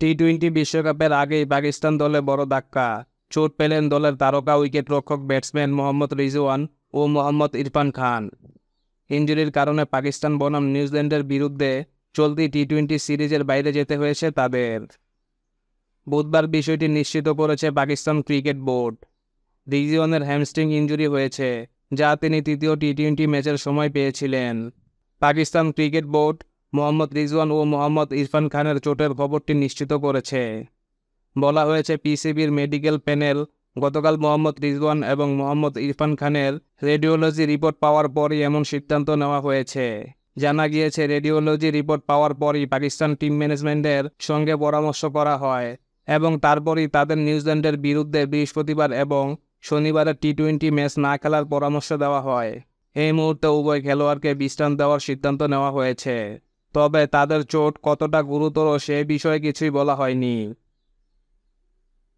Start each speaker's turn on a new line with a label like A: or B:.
A: T twenty বিশ্বকাপের আগেই পাকিস্তান দলে বড় ধাক্কা। চোট পেলেন দলের তারকা উইকেট রক্ষক ব্যাটসম্যান মোহাম্মদ রিজওয়ান ও মোহাম্মদ ইরফান খান। ইঞ্জুরির কারণে পাকিস্তান বনাম নিউজিল্যান্ডের বিরুদ্ধে চলতি টি টোয়েন্টি সিরিজের বাইরে যেতে হয়েছে তাদের। বুধবার বিষয়টি নিশ্চিত করেছে পাকিস্তান ক্রিকেট বোর্ড। রিজিওনের হ্যামস্ট্রিং ইঞ্জুরি হয়েছে, যা তিনি তৃতীয় টি টোয়েন্টি ম্যাচের সময় পেয়েছিলেন। পাকিস্তান ক্রিকেট বোর্ড মোহাম্মদ রিজওয়ান ও মোহাম্মদ ইরফান খানের চোটের খবরটি নিশ্চিত করেছে। বলা হয়েছে, পিসিবির মেডিকেল প্যানেল গতকাল মোহাম্মদ রিজওয়ান এবং মোহাম্মদ ইরফান খানের রেডিওলজি রিপোর্ট পাওয়ার পরই এমন সিদ্ধান্ত নেওয়া হয়েছে। জানা গিয়েছে, রেডিওলজি রিপোর্ট পাওয়ার পরই পাকিস্তান টিম ম্যানেজমেন্টের সঙ্গে পরামর্শ করা হয় এবং তারপরই তাদের নিউজিল্যান্ডের বিরুদ্ধে বৃহস্পতিবার এবং শনিবারের টি টোয়েন্টি ম্যাচ না খেলার পরামর্শ দেওয়া হয়। এই মুহূর্তে উভয় খেলোয়াড়কে বিশ্রাম দেওয়ার সিদ্ধান্ত নেওয়া হয়েছে। তবে তাদের চোট কতটা গুরুতর সে বিষয়ে কিছুই বলা হয়নি।